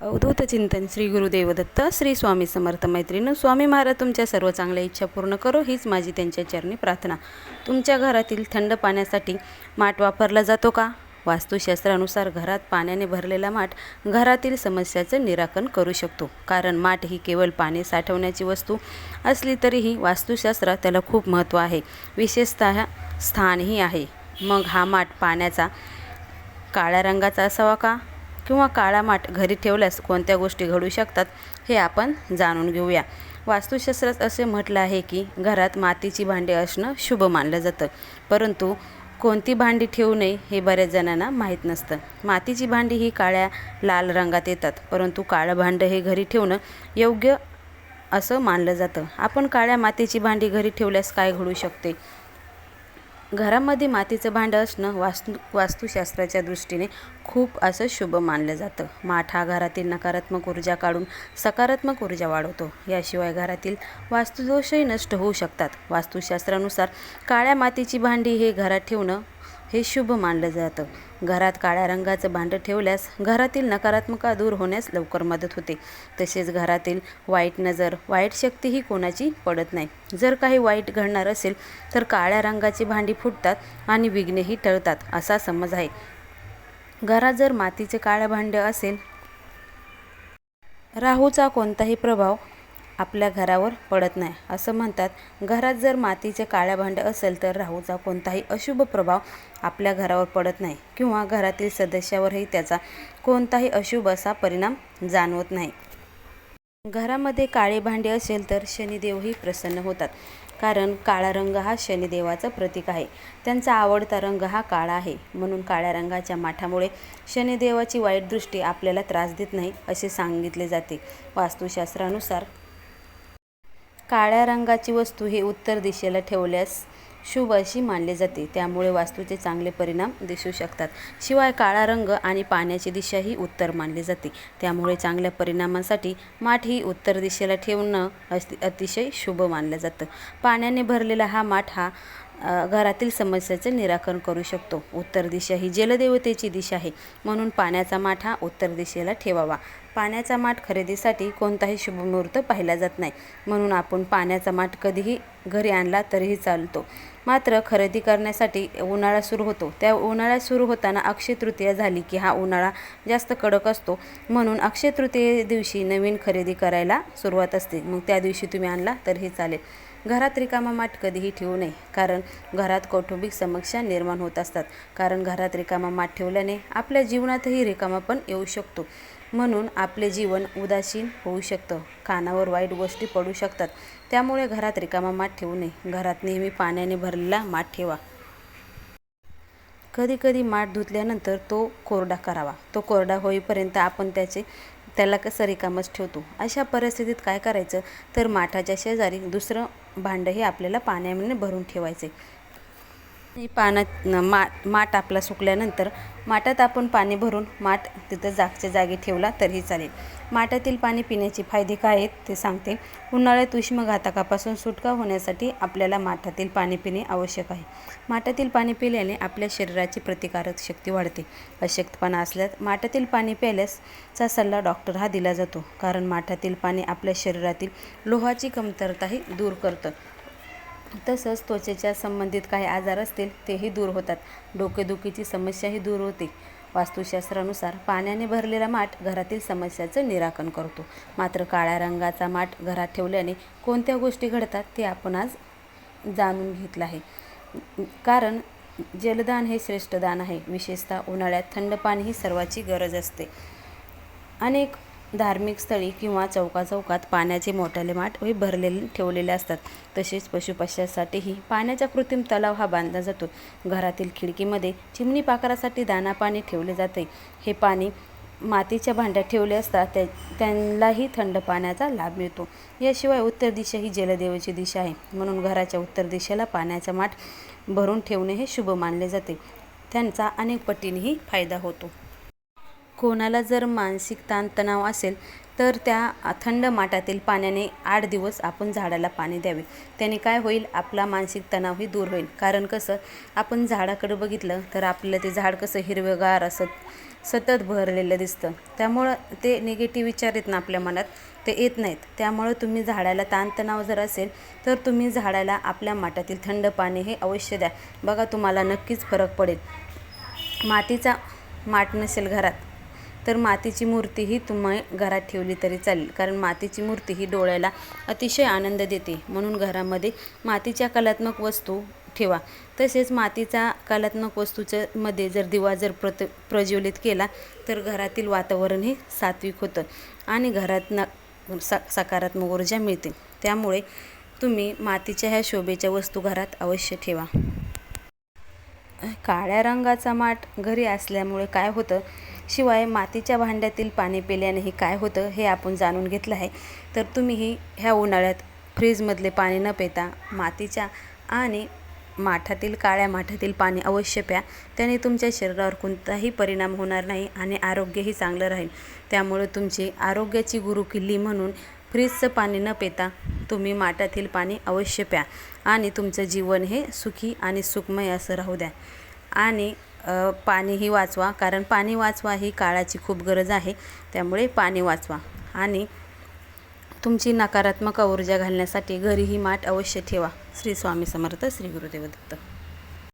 अवधूत चिंतन श्री गुरुदेव दत्त श्री स्वामी समर्थ मैत्रिणी स्वामी महाराज तुमच्या सर्व चांगल्या इच्छा पूर्ण करो हीच माझी त्यांच्या चरणी प्रार्थना. तुमच्या घरातील थंड पाण्यासाठी माठ वापरला जातो का? वास्तुशास्त्रानुसार घरात पाण्याने भरलेला माठ घरातील समस्याचं निराकरण करू शकतो. कारण माठ ही केवळ पाणी साठवण्याची वस्तू असली तरीही वास्तुशास्त्रात त्याला खूप महत्त्व आहे. विशेषतः स्थानही आहे. मग हा माठ पाण्याचा काळ्या रंगाचा असावा का? किंवा काळा माठ घरी ठेवल्यास कोणत्या गोष्टी घडू शकतात हे आपण जाणून घेऊया. वास्तुशास्त्रात असे म्हटलं आहे की घरात मातीची भांडी असणं शुभ मानलं जातं. परंतु कोणती भांडी ठेवू नये हे बऱ्याच जणांना माहीत नसतं. मातीची भांडी ही काळ्या लाल रंगात येतात परंतु काळं भांडं हे घरी ठेवणं योग्य असं मानलं जातं. आपण काळ्या मातीची भांडी घरी ठेवल्यास काय घडू शकते? घरामध्ये मातीचं भांडं असणं वास्तू वास्तुशास्त्राच्या दृष्टीने खूप असं शुभ मानलं जातं. माठ हा घरातील नकारात्मक ऊर्जा काढून सकारात्मक ऊर्जा वाढवतो. याशिवाय घरातील वास्तुदोषही नष्ट होऊ शकतात. वास्तुशास्त्रानुसार काळ्या मातीची भांडी हे घरात ठेवणं हे शुभ मानलं जातं. घरात काळ्या रंगाचं भांडं ठेवल्यास घरातील नकारात्मका दूर होण्यास लवकर मदत होते. तसेच घरातील वाईट नजर वाईट शक्तीही कोणाची पडत नाही. जर काही वाईट घडणार असेल तर काळ्या रंगाची भांडी फुटतात आणि विघ्नेही टळतात असा समज आहे. घरात जर मातीचे काळं भांडं असेल राहूचा कोणताही प्रभाव आपल्या घरावर पडत नाही. असं म्हणतात घरात जर मातीचे काळ्या भांडं असेल तर राहूचा कोणताही अशुभ प्रभाव आपल्या घरावर पडत नाही किंवा घरातील सदस्यावरही त्याचा कोणताही अशुभ असा परिणाम जाणवत नाही. घरामध्ये काळे भांडे असेल तर शनिदेवही प्रसन्न होतात कारण काळा रंग हा शनिदेवाचं प्रतीक आहे. त्यांचा आवडता रंग हा काळा आहे म्हणून काळ्या रंगाच्या माठामुळे शनिदेवाची वाईट दृष्टी आपल्याला त्रास देत नाही असे सांगितले जाते. वास्तुशास्त्रानुसार काळ्या रंगाची वस्तू ही उत्तर दिशेला ठेवल्यास शुभ अशी मानली जाते. त्यामुळे वास्तूचे चांगले परिणाम दिसू शकतात. शिवाय काळा रंग आणि पाण्याची दिशा ही उत्तर मानली जाते. त्यामुळे चांगल्या परिणामांसाठी माठ ही उत्तर दिशेला ठेवणं अतिशय शुभ मानलं जातं. पाण्याने भरलेला हा माठ हा घरातील समस्याचे निराकरण करू शकतो. उत्तर दिशा ही जलदेवतेची दिशा आहे. म्हणून पाण्याचा माठा उत्तर दिशेला ठेवावा. पाण्याचा माठ खरेदीसाठी कोणताही शुभमुहूर्त पाहिला जात नाही. म्हणून आपण पाण्याचा माठ कधीही घरी आणला तरीही चालतो. मात्र खरेदी करण्यासाठी उन्हाळा सुरू होतो. त्या उन्हाळ्यात सुरू होताना अक्षय तृतीया झाली की हा उन्हाळा जास्त कडक असतो. म्हणून अक्षय तृतीये दिवशी नवीन खरेदी करायला सुरुवात असते. मग त्या दिवशी तुम्ही आणला तरीही चालेल. घरात रिकामा माठ कधीही ठेवू नये. कारण घरात कौटुंबिक समस्या निर्माण होत असतात. कारण घरात रिकामा माठ ठेवल्याने आपल्या जीवनातही रिकामा पण येऊ शकतो. म्हणून आपले जीवन उदासीन होऊ शकतं. कानावर वाईट गोष्टी पडू शकतात. त्यामुळे घरात रिकामा माठ ठेवू नये. घरात नेहमी पाण्याने भरलेला माठ ठेवा. कधी कधी माठ धुतल्यानंतर तो कोरडा करावा. तो कोरडा होईपर्यंत आपण त्याचे त्याला कसं रिकामच ठेवतो? अशा परिस्थितीत काय करायचं? तर माठाच्या शेजारी दुसरं भांडं हे आपल्याला पाण्याने भरून ठेवायचे. ती पानात मा माठ आपला सुकल्यानंतर माठात आपण पाणी भरून माठ तिथं जागच्या जागी ठेवला तरीही चालेल. माठातील पाणी पिण्याचे फायदे काय आहेत ते सांगते. उन्हाळ्यात उष्मघातकापासून सुटका होण्यासाठी आपल्याला माठातील पाणी पिणे आवश्यक आहे. माठातील पाणी पिल्याने आपल्या शरीराची प्रतिकारक शक्ती वाढते. अशक्तपणा असल्यास माठातील पाणी प्यायल्यासचा सल्ला डॉक्टर हा दिला जातो कारण माठातील पाणी आपल्या शरीरातील लोहाची कमतरताही दूर करतं. तसंच त्वचेच्या संबंधित काही आजार असतील तेही दूर होतात. डोकेदुखीची समस्याही दूर होते. वास्तुशास्त्रानुसार पाण्याने भरलेला माठ घरातील समस्याचं निराकरण करतो. मात्र काळ्या रंगाचा माठ घरात ठेवल्याने कोणत्या गोष्टी घडतात ते आपण आज जाणून घेतलं आहे. कारण जलदान हे श्रेष्ठ दान आहे. विशेषतः उन्हाळ्यात थंड पाणी ही सर्वाची गरज असते. अनेक धार्मिक स्थळी किंवा चौकाचौकात पाण्याचे मोठाले माठ हे भरलेले ठेवलेले असतात. तसेच पशुपक्ष्यासाठीही पाण्याचा कृत्रिम तलाव हा बांधला जातो. घरातील खिडकीमध्ये चिमणी पाखरासाठी दाना पाणी ठेवले जाते. हे पाणी मातीच्या भांड्यात ठेवले असता त्या त्यांनाही थंड पाण्याचा लाभ मिळतो. याशिवाय उत्तर दिशा ही जलदेवाची दिशा आहे. म्हणून घराच्या उत्तर दिशेला पाण्याचा माठ भरून ठेवणे हे शुभ मानले जाते. त्यांचा अनेक पटीनेही फायदा होतो. कोणाला जर मानसिक ताणतणाव असेल तर त्या थंड माठातील पाण्याने आठ दिवस आपण झाडाला पाणी द्यावे. त्याने काय होईल? आपला मानसिक तणावही दूर होईल. कारण कसं? आपण झाडाकडे बघितलं तर आपल्याला ते झाड कसं हिरवंगार असं सतत भरलेलं दिसतं. त्यामुळं ते निगेटिव्ह विचार येत ना आपल्या मनात? ते येत नाहीत. त्यामुळं तुम्ही झाडाला ताणतणाव जर असेल तर तुम्ही झाडाला आपल्या माठातील थंड पाणी हे अवश्य द्या. बघा तुम्हाला नक्कीच फरक पडेल. मातीचा माठ नसेल घरात तर मातीची मूर्ती ही तुम्ही घरात ठेवली तरी चालेल. कारण मातीची मूर्ती ही डोळ्याला अतिशय आनंद देते. म्हणून घरामध्ये मातीच्या कलात्मक वस्तू ठेवा. तसेच मातीचा कलात्मक वस्तूच्या मध्ये जर दिवा जर प्रत प्रज्वलित केला तर घरातील वातावरण हे सात्विक होतं आणि घरात न सा सकारात्मक ऊर्जा मिळते. त्यामुळे तुम्ही मातीच्या ह्या शोभेच्या वस्तू घरात अवश्य ठेवा. काळ्या रंगाचा माठ घरी असल्यामुळे काय होतं? शिवाय मातीच्या भांड्यातील पाणी पिल्यानेही काय होतं हे आपण जाणून घेतलं आहे. तर तुम्हीही ह्या उन्हाळ्यात फ्रीजमधले पाणी न पिता मातीच्या आणि माठातील काळ्या माठातील पाणी अवश्य प्या. त्याने तुमच्या शरीरावर कोणताही परिणाम होणार नाही आणि आरोग्यही चांगलं राहील. त्यामुळे तुमची आरोग्याची गुरुकिल्ली म्हणून फ्रीजचं पाणी न पिता तुम्ही माठातील पाणी अवश्य प्या. आणि तुमचं जीवन हे सुखी आणि सुखमय असं राहू द्या. आणि पाणीही वाचवा. कारण पाणी वाचवा ही काळाची खूप गरज आहे. त्यामुळे पाणी वाचवा. आणि तुमची नकारात्मक ऊर्जा घालण्यासाठी घरीही माठ अवश्य ठेवा. श्री स्वामी समर्थ श्री गुरुदेव दत्त.